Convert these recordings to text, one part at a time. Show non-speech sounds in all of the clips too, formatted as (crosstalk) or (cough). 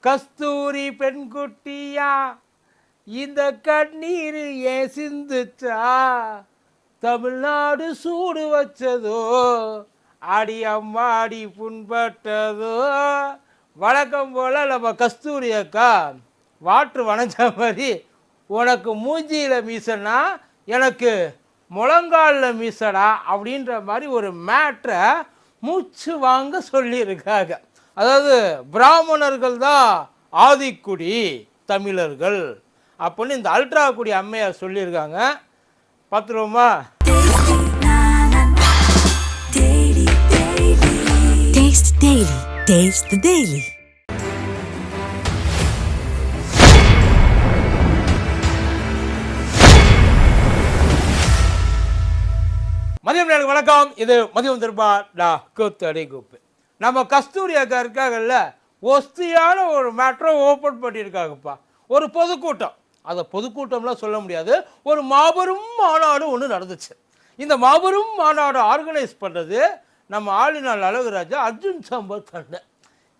கஸ்தூரி பெண்குட்டியா இந்த கண்ணீர் ஏன் சிந்துச்சா? தமிழ்நாடு சூடு வச்சதோ அடி அம்மாடி புண்பட்டதோ? வழக்கம் போல் நம்ம கஸ்தூரி அக்கா வாட்டு வணைஞ்ச மாதிரி உனக்கு மூஞ்சியில் மீசனா எனக்கு முழங்காலில் மீசடா அப்படின்ற மாதிரி ஒரு மேட்ரை மூச்சு வாங்க சொல்லியிருக்காங்க. அதாவது பிராமணர்கள் தான் ஆதிக்குடி தமிழர்கள் அப்படின்னு இந்த அல்ட்ரா குடி அம்மையார் சொல்லியிருக்காங்க. பார்த்துருவோமா. மதியம் நேரம் வணக்கம். இது மதியம் திருப்பா டா கூத்து அடி கூப்பு. நம்ம கஸ்தூரி அக்கா இருக்காங்கல்ல ஒஸ்தியான ஒரு மேட்ரை ஓப்பன் பண்ணியிருக்காங்கப்பா. ஒரு பொதுக்கூட்டம். அதை பொதுக்கூட்டம்லாம் சொல்ல முடியாது. ஒரு மாபெரும் மாநாடு ஒன்று நடந்துச்சு. இந்த மாபெரும் மாநாடு ஆர்கனைஸ் பண்ணுறது நம்ம ஆளுநர் அழகுராஜா அர்ஜுன் சம்பத் அண்ணன்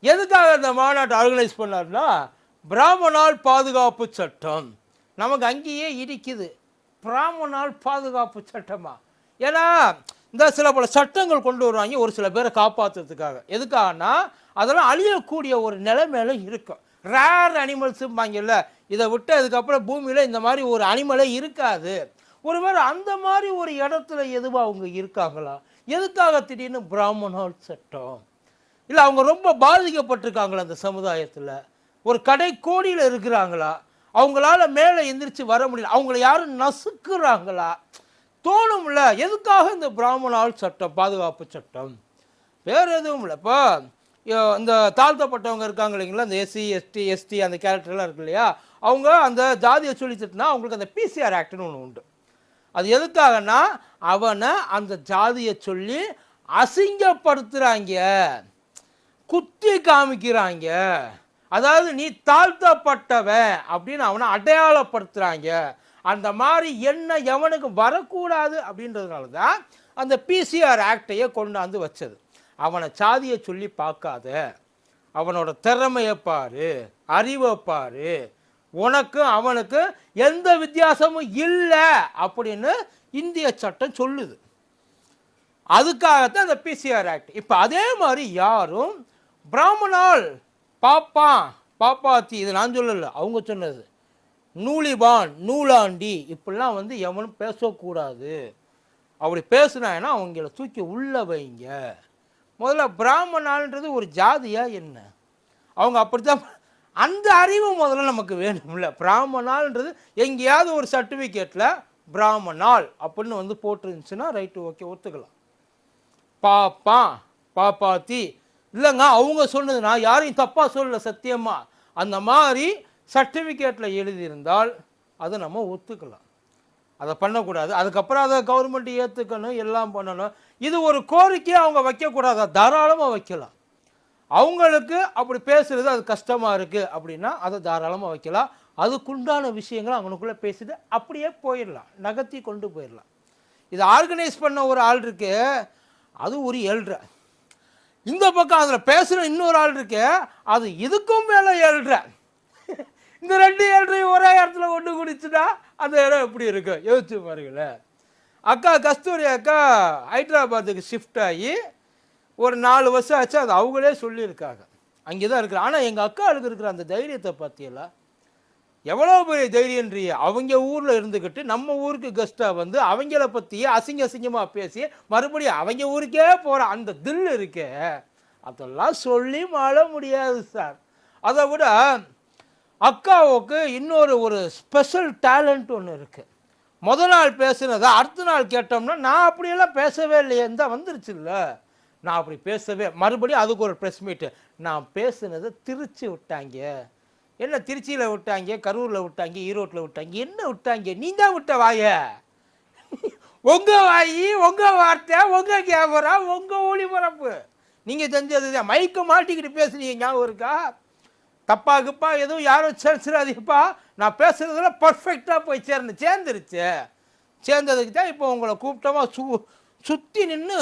எதுக்காக இந்த மாநாட்டை ஆர்கனைஸ் பண்ணார்னா பிராமணால் பாதுகாப்பு சட்டம். நமக்கு அங்கேயே இடிக்குது. பிராமணால் பாதுகாப்பு சட்டமா? ஏன்னா இந்த சில பல சட்டங்கள் கொண்டு வருவாங்க ஒரு சில பேரை காப்பாற்றுறதுக்காக எதுக்காகனா அதெல்லாம் அழியக்கூடிய ஒரு நிலைமையில இருக்கும். ரேர் அனிமல்ஸும்பாங்கல்ல இதை விட்டு அதுக்கப்புறம் பூமியில் இந்த மாதிரி ஒரு அனிமலே இருக்காது. ஒருவேளை அந்த மாதிரி ஒரு இடத்துல எதுவும் அவங்க இருக்காங்களா? எதுக்காக திடீர்னு பிராமணால் சட்டம்? இல்லை அவங்க ரொம்ப பாதிக்கப்பட்டிருக்காங்களா அந்த சமுதாயத்தில்? ஒரு கடை கோடியில் இருக்கிறாங்களா? அவங்களால மேலே எந்திரிச்சு வர முடியல. அவங்கள யாரும் நசுக்குறாங்களா? தோணும்ல எதுக்காக இந்த பிராமணால் சட்டம் பாதுகாப்பு சட்டம்? வேறு எதுவும் இல்லை. இப்போ இந்த தாழ்த்தப்பட்டவங்க இருக்காங்க இல்லைங்களா? இந்த எஸ்சி எஸ்டி எஸ்டி அந்த கேரக்டர்லாம் இருக்கு இல்லையா? அவங்க அந்த ஜாதியை சொல்லி திட்டினா அவங்களுக்கு அந்த பிசிஆர் ஆக்ட்னு ஒன்று உண்டு. அது எதுக்காகனா அவனை அந்த ஜாதியை சொல்லி அசிங்கப்படுத்துகிறாங்க குத்தி காமிக்கிறாங்க. அதாவது நீ தாழ்த்தப்பட்டவன் அப்படின்னு அவனை அடையாளப்படுத்துகிறாங்க அந்த மாதிரி என்ன எவனுக்கு வரக்கூடாது அப்படின்றதுனால தான் அந்த பிசிஆர் ஆக்டையே கொண்டாந்து வச்சது. அவனை சாதியை சொல்லி பார்க்காத. அவனோட திறமையை பாரு அறிவை பாரு. உனக்கு அவனுக்கு எந்த வித்தியாசமும் இல்லை அப்படின்னு இந்திய சட்டம் சொல்லுது. அதுக்காகத்தான் அந்த பிசிஆர் ஆக்ட் இப்போ அதே மாதிரி யாரும் பிராமணால் பாப்பா பாப்பாத்தி இது நான் சொல்லலை அவங்க சொன்னது. நூலிபான் நூலாண்டி இப்படிலாம் வந்து எவனும் பேசக்கூடாது. அப்படி பேசுனாங்கன்னா அவங்கள தூக்கி உள்ள வைங்க. முதல்ல பிராமணான்றது ஒரு ஜாதியாக என்ன? அவங்க அப்படித்தான் (laughs) அந்த அறிவு முதல்ல நமக்கு வேணும்ல. பிராமணால்ன்றது எங்கேயாவது ஒரு சர்டிஃபிகேட்டில் பிராமணால் அப்படின்னு வந்து போட்டிருந்துச்சுன்னா ரைட்டு ஓகே ஒத்துக்கலாம். பாப்பா பாப்பாத்தி இல்லைங்க அவங்க சொன்னது நான் யாரையும் தப்பாக சொல்லல சத்தியமா. அந்த மாதிரி சர்டிஃபிகேட்டில் எழுதியிருந்தால் அதை நம்ம ஒத்துக்கலாம். அதை பண்ணக்கூடாது. அதுக்கப்புறம் அதை கவர்மெண்ட் ஏற்றுக்கணும் எல்லாம் பண்ணணும். இது ஒரு கோரிக்கையை அவங்க வைக்கக்கூடாது. தாராளமாக வைக்கலாம். அவங்களுக்கு அப்படி பேசுகிறது அது கஷ்டமாக இருக்குது அப்படின்னா அதை தாராளமாக வைக்கலாம். அதுக்குண்டான விஷயங்களை அவங்களுக்குள்ளே பேசிட்டு அப்படியே போயிடலாம். நகர்த்தி கொண்டு போயிடலாம். இதை ஆர்கனைஸ் பண்ண ஒரு ஆள் இருக்கு. அது ஒரு ஏழ்ரை இந்த பக்கம் அதில் பேசுகிற இன்னொரு ஆள் இருக்கு. அது இதுக்கும் மேலே ஏழ்ரை இந்த ரெண்டு ஏழ்றையும் ஒரே இடத்துல ஒன்று குடிச்சுட்டா அந்த இடம் எப்படி இருக்கு? யோசிச்சு பாருங்களேன். அக்கா கஸ்தூரி அக்கா ஹைதராபாத்துக்கு ஷிஃப்ட் ஆகி ஒரு நாலு வருஷம் ஆச்சு அது அவங்களே சொல்லியிருக்காங்க. அங்கே தான் இருக்கிற ஆனால் எங்கள் அக்காளுக்கு இருக்கிற அந்த தைரியத்தை பார்த்தீங்களா எவ்வளோ பெரிய தைரியன்றிய அவங்க ஊரில் இருந்துக்கிட்டு நம்ம ஊருக்கு கெஸ்ட்டாக வந்து அவங்கள பற்றியே அசிங்க அசிங்கமாக பேசி மறுபடியும் அவங்க ஊருக்கே போகிற அந்த தில் இருக்கே அதெல்லாம் சொல்லி மாள முடியாது சார். அதை விட அக்காவுக்கு இன்னொரு ஒரு ஸ்பெஷல் டேலண்ட் ஒன்று இருக்குது முத நாள் பேசுனதை அடுத்த நாள் கேட்டோம்னா நான் அப்படியெல்லாம் பேசவே இல்லையே தான் வந்துருச்சுல்ல. நான் அப்படி பேசவே மறுபடியும் அதுக்கு ஒரு ப்ரெஸ் மீட்டு நான் பேசுனதை திருச்சி விட்டாங்க. என்ன திருச்சியில் விட்டாங்க கரூரில் விட்டாங்க ஈரோட்டில் விட்டாங்க என்ன விட்டாங்க? நீ தான் விட்ட வாய. உங்கள் வாயி உங்க வார்த்தை உங்க கேமரா உங்க ஒளிபரப்பு. நீங்கள் செஞ்சது தான். மைக்கு மாட்டிக்கிட்டு பேசுனீங்க ஞாபகம் இருக்கா? தப்பா கிப்பா எதுவும் யாரும் சேர்ச்சிடாதீங்கப்பா நான் பேசுகிறதுல பர்ஃபெக்டாக போய் சேர்ந்து சேர்ந்துருச்சு. சேர்ந்ததுக்கு தான் இப்போ உங்களை கூப்பிட்டமா சு சுற்றி நின்று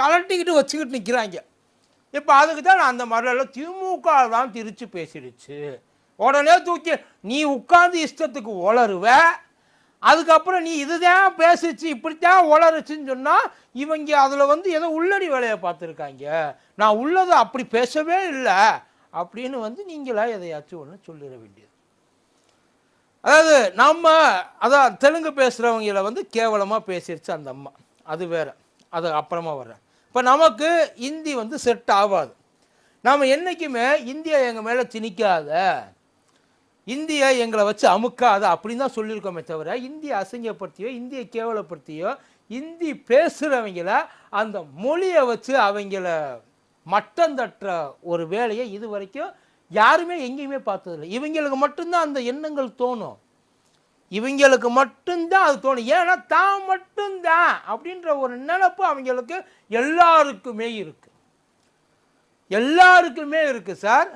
கலட்டிக்கிட்டு வச்சுக்கிட்டு நிற்கிறாங்க இப்போ அதுக்கு தான் நான் அந்த மாதிரிலாம் திமுக தான் திரிச்சு பேசிடுச்சு. உடனே தூக்கி நீ உட்காந்து இஷ்டத்துக்கு உளருவ அதுக்கப்புறம் நீ இதுதான் பேசிச்சு இப்படித்தான் உளருச்சுன்னு சொன்னால் இவங்க அதில் வந்து ஏதோ உள்ளடி வேலையை பார்த்துருக்காங்க. நான் உள்ளதை அப்படி பேசவே இல்லை. அப்படின்னு வந்து நீங்களா எதையாச்சும் ஒன்று சொல்லிட வேண்டியது. அதாவது நம்ம அதான் தெலுங்கு பேசுகிறவங்கள வந்து கேவலமாக பேசிடுச்சு அந்த அம்மா. அது வேற. அது அப்புறமா வர்றேன் இப்போ நமக்கு இந்தி வந்து செட் ஆகாது. நாம் என்றைக்குமே இந்தியா எங்கள் மேலே திணிக்காத இந்தியா எங்களை வச்சு அமுக்காத அப்படின்னு தான் சொல்லியிருக்கோமே தவிர இந்திய அசிங்கப்படுத்தியோ இந்தியை கேவலப்படுத்தியோ இந்தி பேசுகிறவங்கள அந்த மொழியை வச்சு அவங்கள மட்டம் தட்டுற ஒரு வேலையை இது வரைக்கும் யாருமே எங்கேயுமே பார்த்ததில்லை. இவங்களுக்கு மட்டும்தான் அந்த எண்ணங்கள் தோணும். இவங்களுக்கு மட்டும்தான் அது தோணும். ஏன்னா தான் மட்டும்தான் அப்படின்ற ஒரு நினப்பு அவங்களுக்கு எல்லாருக்குமே இருக்கு. எல்லாருக்குமே இருக்கு சார்.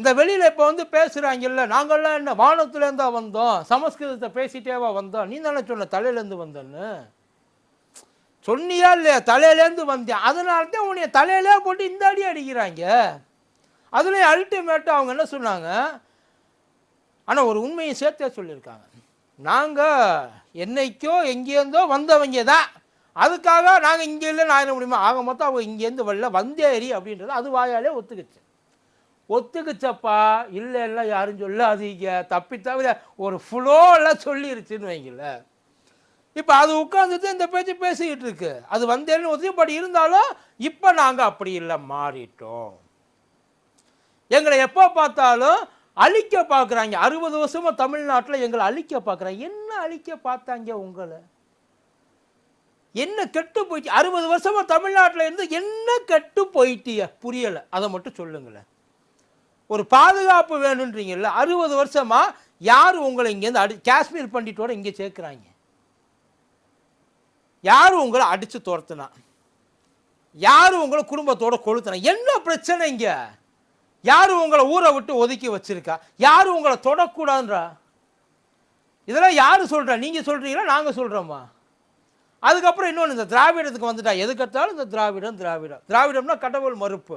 இந்த வெளியில் இப்போ வந்து பேசுகிறாங்கல்ல நாங்கள்லாம் என்ன வானத்துலேருந்தா வந்தோம் சமஸ்கிருதத்தை பேசிட்டேவா வந்தோம் நீ தானே சொன்ன தலையிலேருந்து வந்தோன்னு. சொன்னியா இல்லையா? தலையிலேருந்து வந்தேன் அதனால தான் உன்னைய தலையிலே போட்டு இந்த அடி அடிக்கிறாங்க. அதுலேயும் அல்டிமேட்டாக அவங்க என்ன சொன்னாங்க? ஆனால் ஒரு உண்மையை சேர்த்தே சொல்லியிருக்காங்க. நாங்கள் என்னைக்கோ எங்கேருந்தோ வந்தவங்க தான். அதுக்காக நாங்கள் இங்கே இல்லை நான் என்ன முடியுமா? ஆக மொத்தம் அவங்க இங்கேருந்து வரல வந்தேரி அப்படின்றது அது வாயாலே ஒத்துக்குச்சு. ஒத்துக்குச்சப்பா இல்லை இல்லை யாரும் சொல்லாதீங்க. தப்பி தவிர ஒரு ஃப்ளோவில் சொல்லிருச்சுன்னு வைங்கள இப்போ அது உட்காந்துட்டு இந்த பேச்சு பேசிக்கிட்டு இருக்கு. அது வந்தேன்னு ஒத்துக்கு பட் இருந்தாலும் இப்போ நாங்கள் அப்படி இல்லை மாறிட்டோம். எங்களை எப்போ பார்த்தாலும் அழிக்க பார்க்குறாங்க. அறுபது வருஷமாக தமிழ்நாட்டில் எங்களை அழிக்க பார்க்குறாங்க. என்ன அழிக்க பார்த்தாங்க உங்களை? என்ன கெட்டு போயிட்டு அறுபது வருஷமாக தமிழ்நாட்டில் இருந்து என்ன கெட்டு போயிட்டிய? புரியலை. அதை மட்டும் சொல்லுங்களேன். ஒரு பாதுகாப்பு வேணுன்றீங்கல்ல அறுபது வருஷமா யார் உங்களை இங்கேருந்து அடி காஷ்மீர் பண்டிட்டோட இங்கே சேர்க்குறாங்க? யார் உங்களை அடித்து துரத்துனா? யார் உங்களை குடும்பத்தோட கொளுத்துனா? என்ன பிரச்சனை இங்கே? யார் உங்களை ஊரை விட்டு ஒதுக்கி வச்சுருக்கா? யார் உங்களை தொடக்கூடாதுன்றா? இதெல்லாம் யார் சொல்கிறா நீங்கள் சொல்கிறீங்களா நாங்கள் சொல்கிறோம்மா அதுக்கப்புறம் இன்னொன்று இந்த திராவிடத்துக்கு வந்துட்டா. எதுக்கத்தாலும் இந்த திராவிடம் திராவிடம். திராவிடம்னா கடவுள் மறுப்பு.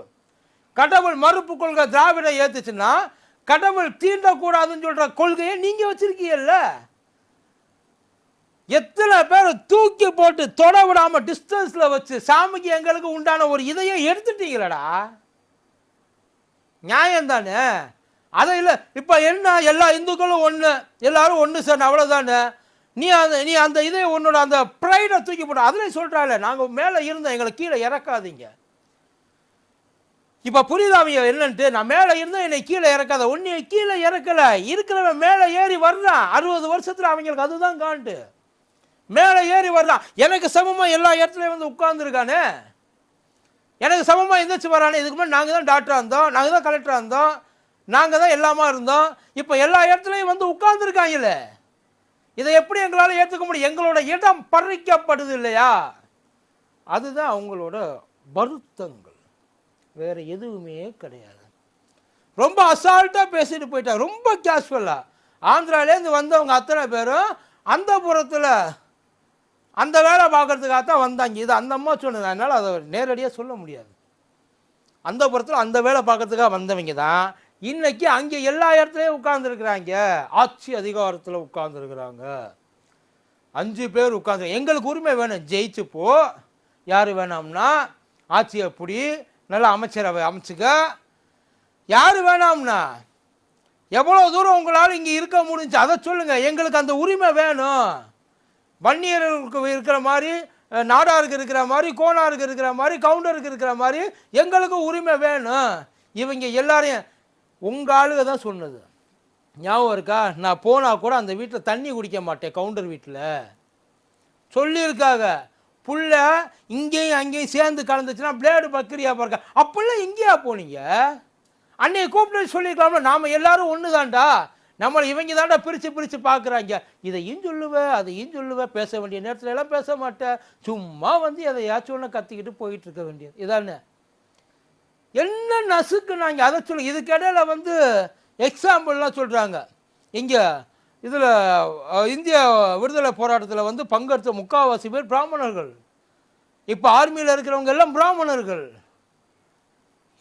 கடவுள் மறுப்பு கொள்கை திராவிடம் ஏற்றுச்சுன்னா கடவுள் தீண்டக்கூடாதுன்னு சொல்கிற கொள்கையை நீங்கள் வச்சுருக்கீங்கல்ல? எத்தனை பேர் தூக்கி போட்டு தொட விடாமல் டிஸ்டன்ஸில் வச்சு சாமிக்கு எங்களுக்கு உண்டான ஒரு இதையும் எடுத்துட்டீங்களடா. நியாயம் தானே? அதை இல்லை இப்போ என்ன எல்லா இந்துக்களும் ஒன்று எல்லாரும் ஒன்று சார் அவ்வளோதானே நீ அந்த நீ அந்த இதை உன்னோட அந்த ப்ரைடை தூக்கி போட. அதில் சொல்கிறாள் நாங்கள் மேலே இருந்தோம் எங்களை கீழே இறக்காதீங்க. இப்போ புரியுதாமிய என்னன்ட்டு? நான் மேலே இருந்தேன் என்னை கீழே இறக்காத. உன்னை கீழே இறக்கலை. இருக்கிறவன் மேலே ஏறி வர்றான். அறுபது வருஷத்தில் அவங்களுக்கு அதுதான் காண்டு. மேலே ஏறி வரலாம் எனக்கு சமமாக எல்லா இடத்துலையும் வந்து உட்கார்ந்துருக்கானே? எனக்கு சமமாக எந்திரிச்சு வரானே? இதுக்கு முன்னாடி நாங்கள் தான் டாக்டராக இருந்தோம். நாங்கள் தான் கலெக்டராக இருந்தோம். நாங்கள் தான் எல்லாமா இருந்தோம். இப்போ எல்லா இடத்துலையும் வந்து உட்கார்ந்துருக்காங்களே இதை எப்படி எங்களால் ஏற்றுக்க முடியும்? எங்களோட இடம் பறிக்கப்படுது இல்லையா? அதுதான் அவங்களோட வருத்தங்கள். வேறு எதுவுமே கிடையாது. ரொம்ப அசால்ட்டாக பேசிட்டு போயிட்டாங்க ரொம்ப கேஷுவலாக ஆந்திராலேருந்து வந்தவங்க அத்தனை பேரும் அந்த புறத்தில் அந்த வேலை பார்க்கறதுக்காக தான் வந்தாங்க. இது அந்த அம்மா சொன்னது. அதனால் அதை நேரடியாக சொல்ல முடியாது. அந்த புறத்தில் அந்த வேலை பார்க்கறதுக்காக வந்தவங்க தான். இன்றைக்கி அங்கே எல்லா இடத்துலையும் உட்காந்துருக்குறாங்க ஆட்சி அதிகாரத்தில் உட்காந்துருக்குறாங்க அஞ்சு பேர் உட்காந்து எங்களுக்கு உரிமை வேணும். ஜெயிச்சுப்போ யார் வேணாம்னா ஆட்சியை பிடி. நல்ல அமைச்சரவை அமைச்சுக்க. யார் வேணாம்னா எவ்வளோ தூரம் உங்களால் இங்கே இருக்க முடிஞ்சு அதை சொல்லுங்கள் எங்களுக்கு அந்த உரிமை வேணும். வன்னியர்களுக்கு இருக்கிற மாதிரி நாடாருக்கு இருக்கிற மாதிரி கோனாருக்கு இருக்கிற மாதிரி கவுண்டருக்கு இருக்கிற மாதிரி எங்களுக்கு உரிமை வேணும். இவங்க எல்லாரையும் உங்கள் ஆளுக தான் சொன்னது. ஞாபகம் இருக்கா? நான் போனால் கூட அந்த வீட்டில் தண்ணி குடிக்க மாட்டேன் கவுண்டர் வீட்டில் சொல்லியிருக்காங்க. புள்ள இங்கேயும் அங்கேயும் சேர்ந்து கலந்துச்சுன்னா பிளேடு பக்கிரியா பார்க்க அப்பெல்லாம் எங்கேயா போனீங்க? அன்னையை கூப்பிட்டு சொல்லியிருக்கலாம்ல நாம் எல்லாரும் ஒன்று தான்டா நம்மளை இவங்க தாண்டா பிரித்து பிரித்து பார்க்குறாங்க. இதையும் சொல்லுவேன் அதையும் சொல்லுவேன் பேச வேண்டிய நேரத்தில் எல்லாம் பேச மாட்டேன் சும்மா வந்து எதையாச்சும் ஒன்று கத்திக்கிட்டு போயிட்டு இருக்க வேண்டியது. இதானே? என்ன நசுக்குனாங்க? அதை சொல்லு. இதுக்கிடையில் வந்து எக்ஸாம்பிள்லாம் சொல்கிறாங்க இங்கே இதில் இந்திய விடுதலை போராட்டத்தில் வந்து பங்கெடுத்த முக்கால்வாசி பேர் பிராமணர்கள். இப்போ ஆர்மியில் இருக்கிறவங்க எல்லாம் பிராமணர்கள்.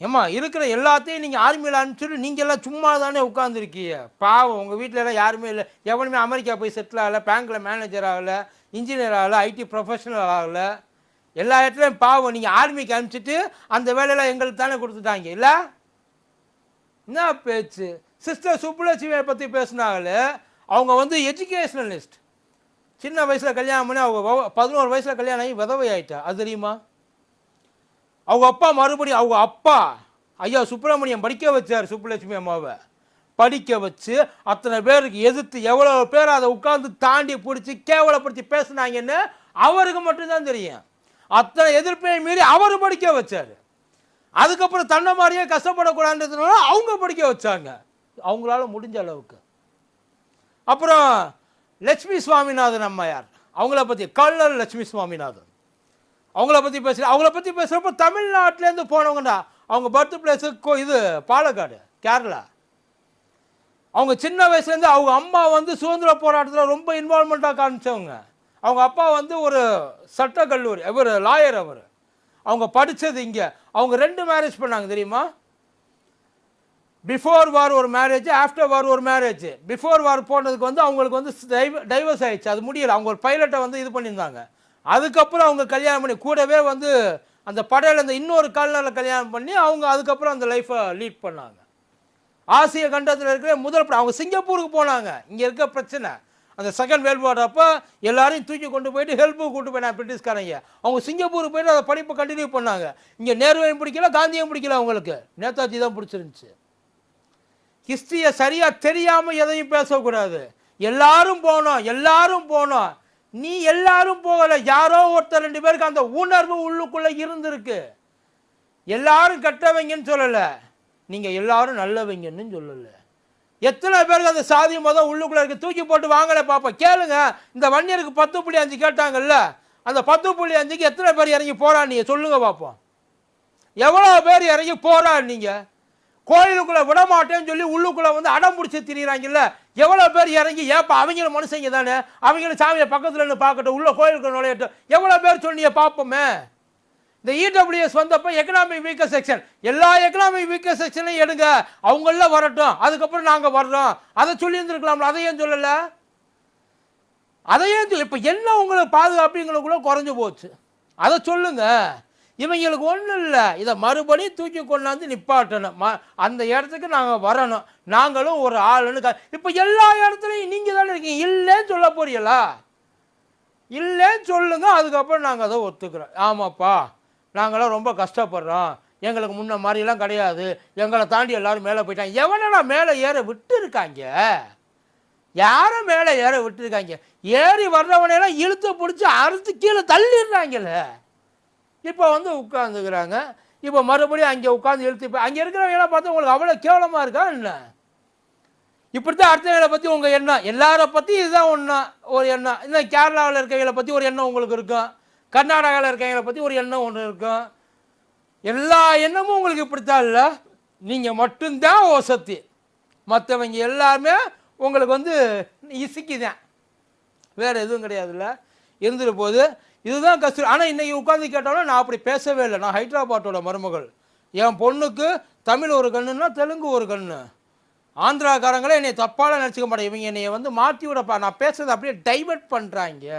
ஏம்மா இருக்கிற எல்லாத்தையும் நீங்கள் ஆர்மியில் அனுப்பிச்சுட்டு நீங்கள் எல்லாம் சும்மா தானே உட்காந்துருக்கீங்க பாவம் உங்கள் வீட்டில் எல்லாம் யாருமே இல்லை. எவனுமே அமெரிக்கா போய் செட்டில் ஆகலை பேங்க்கில் மேனேஜர் ஆகலை இன்ஜினியர் ஆகலை ஐடி ப்ரொஃபஷனல் ஆகலை. எல்லா இடத்துலையும் பாவம் நீங்கள் ஆர்மிக்கு அனுப்பிச்சிட்டு அந்த வேலையெல்லாம் எங்களுக்கு தானே கொடுத்துட்டாங்க. இல்லை? என்ன பேச்சு? சிஸ்டர் சுப்புலட்சுமியை பற்றி பேசினாங்களே. அவங்க வந்து எஜுகேஷனலிஸ்ட் சின்ன வயசில் கல்யாணம் பண்ணி அவங்க பதினோரு வயசில் கல்யாணம் ஆகி விதவை ஆயிட்டா அது தெரியுமா? அவங்க அப்பா மறுபடியும் அவங்க அப்பா ஐயா சுப்பிரமணியம் படிக்க வச்சார் சுப்புலட்சுமி அம்மாவை. படிக்க வச்சு அத்தனை பேருக்கு எதிர்த்து எவ்வளோ பேர் அதை உட்காந்து தாண்டி பிடிச்சி கேவலப்படுத்தி பேசுனாங்கன்னு அவருக்கு மட்டும்தான் தெரியும். அத்தனை எதிர்ப்பையும் மீறி அவர் படிக்க வச்சார். அதுக்கப்புறம் தன்னை மாதிரியே கஷ்டப்படக்கூடாதுன்றதுனால அவங்க படிக்க வச்சாங்க. அவங்களால முடிஞ்ச அளவுக்கு. அப்புறம் லட்சுமி சுவாமிநாதன் அம்மையார் அவங்கள பற்றி கல்லர் லட்சுமி சுவாமிநாதன். அவங்கள பற்றி பேசுகிற அவங்கள பற்றி பேசுகிறப்ப தமிழ்நாட்டிலேருந்து போனவங்கடா. அவங்க பர்த் பிளேஸு இது பாலக்காடு கேரளா. அவங்க சின்ன வயசுலேருந்து அவங்க அம்மா வந்து சுதந்திர போராட்டத்தில் ரொம்ப இன்வால்மெண்ட்டாக காமிச்சவங்க. அவங்க அப்பா வந்து ஒரு சட்ட கல்லூரி அவர் லாயர் அவர். அவங்க படித்தது இங்கே. அவங்க ரெண்டு மேரேஜ் பண்ணாங்க தெரியுமா? பிஃபோர் வார் ஒரு மேரேஜ் ஆஃப்டர் வார் ஒரு மேரேஜ் பிஃபோர் வார் போனதுக்கு வந்து அவங்களுக்கு வந்து டைவர்ஸ் ஆயிடுச்சு. அது முடியலை. அவங்க ஒரு பைலட்டை வந்து இது பண்ணியிருந்தாங்க. அதுக்கப்புறம் அவங்க கல்யாணம் பண்ணி கூடவே வந்து அந்த படையில் அந்த இன்னொரு கால்நாளில் கல்யாணம் பண்ணி அவங்க அதுக்கப்புறம் அந்த லைஃப்பை லீட் பண்ணாங்க. ஆசிய கண்டத்தில் இருக்கிற முதல் படம் அவங்க சிங்கப்பூருக்கு போனாங்க. இங்கே இருக்க பிரச்சனை. அந்த செகண்ட் வேர்ல்டு வார் அப்போ எல்லாரையும் தூக்கி கொண்டு போயிட்டு ஹெல்ப்புக்கு கூட்டு போயினாங்க பிரிட்டிஷ்காரங்க. அவங்க சிங்கப்பூருக்கு போயிட்டு அதை படிப்பை கண்டினியூ பண்ணாங்க. இங்கே நேருவையும் பிடிக்கல காந்தியும் பிடிக்கல அவங்களுக்கு. நேதாஜி தான் பிடிச்சிருந்துச்சு. ஹிஸ்ட்ரியை சரியாக தெரியாமல் எதையும் பேசக்கூடாது. எல்லாரும் போனோம் எல்லாரும் போனோம். நீ எல்லாரும் போகலை. யாரோ ஒருத்தர் ரெண்டு பேருக்கு அந்த உணர்வு உள்ளுக்குள்ளே இருந்திருக்கு. எல்லாரும் கெட்டவங்கன்னு சொல்லலை. நீங்கள் எல்லாரும் நல்லவங்கன்னு சொல்லலை. எத்தனை பேருக்கு அந்த சாதி மதம் உள்ளுக்குள்ளே இருக்கு? தூக்கி போட்டு வாங்கலை பாப்பா. கேளுங்க. இந்த வன்னியருக்கு பத்து புள்ளி அஞ்சு கேட்டாங்கல்ல. அந்த பத்து புள்ளி அஞ்சுக்கு எத்தனை பேர் இறங்கி போராடினீங்க? சொல்லுங்க பார்ப்போம் எவ்வளோ பேர் இறங்கி போராடினீங்க? கோயிலுக்குள்ள விட மாட்டேன்னு சொல்லி உள்ளுக்குள்ள வந்து அடம் பிடிச்சி திரியிறாங்கல்ல. எவ்வளோ பேர் இறங்கி ஏப்பா அவங்களும் மனுஷங்க தானே? அவங்களும் சாமியை பக்கத்தில் இருந்து பார்க்கட்டும் உள்ள கோயிலுக்கு நுழையட்டும். எவ்வளோ பேர் சொன்னியை பார்ப்போமே? இந்த இடபிள்யூஎஸ் வந்தப்போ எக்கனாமிக் வீக்கர் செக்ஷன் எல்லா எக்கனாமிக் வீக்கர் செக்ஷனையும் எடுங்க. அவங்கள வரட்டும். அதுக்கப்புறம் நாங்கள் வர்றோம். அதை சொல்லியிருந்துருக்கலாம்ல அதையும் சொல்லலை? அதையும் சொல்லி இப்போ என்ன உங்களுக்கு கூட குறைஞ்சு போச்சு. அதை சொல்லுங்கள் இவங்களுக்கு ஒன்றும் இல்லை. இதை மறுபடியும் தூக்கி கொண்டாந்து நிப்பாட்டணும். ம அந்த இடத்துக்கு நாங்கள் வரணும். நாங்களும் ஒரு ஆளுன்னு இப்போ எல்லா இடத்துலையும் நீங்கள் தானே இருக்கீங்க. இல்லைன்னு சொல்ல போறீங்களா? இல்லைன்னு சொல்லுங்க அதுக்கப்புறம் நாங்கள் அதை ஒத்துக்கிறோம். ஆமாப்பா நாங்களாம் ரொம்ப கஷ்டப்படுறோம். எங்களுக்கு முன்ன மாதிரிலாம் கிடையாது. எங்களை தாண்டி எல்லாரும் மேலே போயிட்டாங்க. எவனடா மேலே ஏற விட்டு இருக்காங்க? மேலே ஏற விட்டுருக்காங்க ஏறி வர்றவனையெல்லாம் இழுத்து பிடிச்சி அறுத்து கீழே தள்ளிடுறாங்கல்ல இப்போ வந்து உட்காந்துக்கிறாங்க இப்போ மறுபடியும் அங்கே உட்காந்து இழுத்து இப்போ அங்கே இருக்கிறவங்களாம் பார்த்தா உங்களுக்கு அவ்வளோ கேவலமாக இருக்கா என்ன? இப்படி தான் அடுத்தவங்களை பற்றி உங்கள் எண்ணம். எல்லாரை பற்றி இதுதான் ஒன்றா ஒரு எண்ணம். இன்னும் கேரளாவில் இருக்கவங்களை பற்றி ஒரு எண்ணம் உங்களுக்கு இருக்கும். கர்நாடகாவில் இருக்கவங்களை பற்றி ஒரு எண்ணம் ஒன்று இருக்கும். எல்லா எண்ணமும் உங்களுக்கு இப்படித்தான் இல்லை? நீங்கள் மட்டும்தான் ஓசத்தி. மற்றவங்க எல்லாருமே உங்களுக்கு வந்து இசுக்கிதான். வேறு எதுவும் கிடையாதுல்ல. இருந்துட்டு போது இதுதான் கஷ்டம் ஆனால் இன்றைக்கி உட்காந்து கேட்டாலும் நான் அப்படி பேசவே இல்லை. நான் ஹைதராபாத்தோட மருமகள். என் பொண்ணுக்கு தமிழ் ஒரு கண்ணுன்னா தெலுங்கு ஒரு கண்ணு. ஆந்திராக்காரங்களே என்னை தப்பால நினச்சிக்க மாட்டேன் இவங்க என்னைய வந்து மாற்றி விடப்பா நான் பேசுறதை அப்படியே டைவர்ட் பண்ணுறாங்க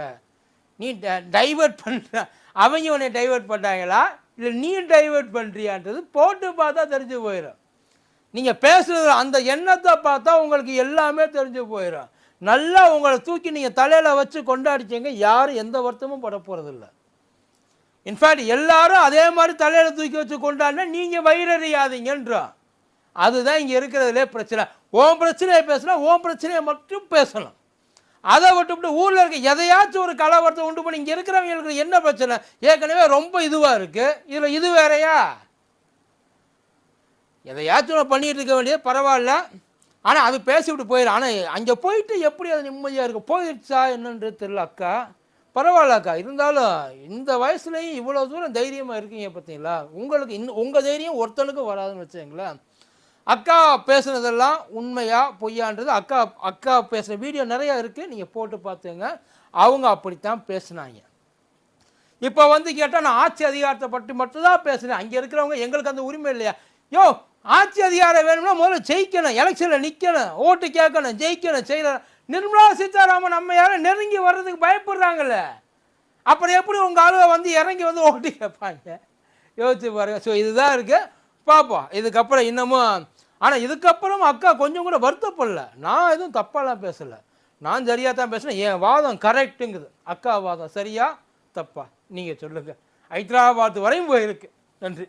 நீ டைவர்ட் பண்ணுற அவங்க உன்னை டைவர்ட் பண்ணுறாங்களா இல்லை நீ டைவர்ட் பண்ணுறியான்றது போட்டு பார்த்தா தெரிஞ்சு போயிடும் நீங்கள் பேசுகிறது அந்த எண்ணத்தை பார்த்தா உங்களுக்கு எல்லாமே தெரிஞ்சு போயிடும் நல்லா உங்களை தூக்கி நீங்கள் தலையில் வச்சு கொண்டாடிச்சீங்க யாரும் எந்த வருத்தமும் பட போகிறதில்ல இன்ஃபேக்ட் எல்லாரும் அதே மாதிரி தலையில் தூக்கி வச்சு கொண்டாடினா நீங்கள் வயிறறியாதீங்கன்றோம் அதுதான் இங்கே இருக்கிறதுலே பிரச்சனை. ஓம் பிரச்சனையை பேசினா ஓம் பிரச்சனையை மட்டும் பேசணும். அதை விட்டுவிட்டு ஊரில் இருக்க எதையாச்சும் ஒரு கலவரத்தை உண்டு பண்ணி இங்கே இருக்கிறவங்களுக்கு என்ன பிரச்சனை? ஏற்கனவே ரொம்ப இதுவாக இருக்குது இதில் இது வேறையா? எதையாச்சும் பண்ணிகிட்டு இருக்க வேண்டியது பரவாயில்ல. ஆனால் அது பேசிவிட்டு போயிடும் ஆனால் அங்கே போயிட்டு எப்படி அது நிம்மதியாக இருக்கு? போயிடுச்சா என்னன்றது தெரியல அக்கா. பரவாயில்ல அக்கா. இருந்தாலும் இந்த வயசுலேயும் இவ்வளோ தூரம் தைரியமாக இருக்கீங்க பார்த்தீங்களா? உங்களுக்கு இன்னும் உங்கள் தைரியம் ஒருத்தனுக்கு வராதுன்னு வச்சுங்களேன் அக்கா பேசுனதெல்லாம் உண்மையாக பொய்யான்றது அக்கா அக்கா பேசுகிற வீடியோ நிறையா இருக்குது நீங்கள் போட்டு பார்த்துங்க. அவங்க அப்படித்தான் பேசுனாங்க. இப்போ வந்து கேட்டால் நான் ஆட்சி அதிகாரத்தை பற்றி மட்டும்தான் பேசுகிறேன் அங்கே இருக்கிறவங்க எங்களுக்கு அந்த உரிமை இல்லையா? யோ ஆட்சி அதிகாரம் வேணும்னா முதல்ல ஜெயிக்கணும் எலெக்ஷனில் நிற்கணும் ஓட்டு கேட்கணும் ஜெயிக்கணும் செய்யணும். நிர்மலா சீதாராமன் நம்ம யாரும் நெருங்கி வர்றதுக்கு பயப்படுறாங்கல்ல. அப்புறம் எப்படி உங்கள் ஆளுக வந்து இறங்கி வந்து ஓட்டு கேட்பாங்க? யோசிச்சு பாருங்க. ஸோ இதுதான் இருக்குது பார்ப்போம். இதுக்கப்புறம் இன்னமும் ஆனால் இதுக்கப்புறம் அக்கா கொஞ்சம் கூட வருத்தப்படல. நான் எதுவும் தப்பாலாம் பேசலை. நான் சரியாக தான் பேசுனேன். என் வாதம் கரெக்டுங்குது அக்கா வாதம் சரியா தப்பா? நீங்கள் சொல்லுங்கள் ஹைதராபாத் வரையும் போயிருக்கு. நன்றி.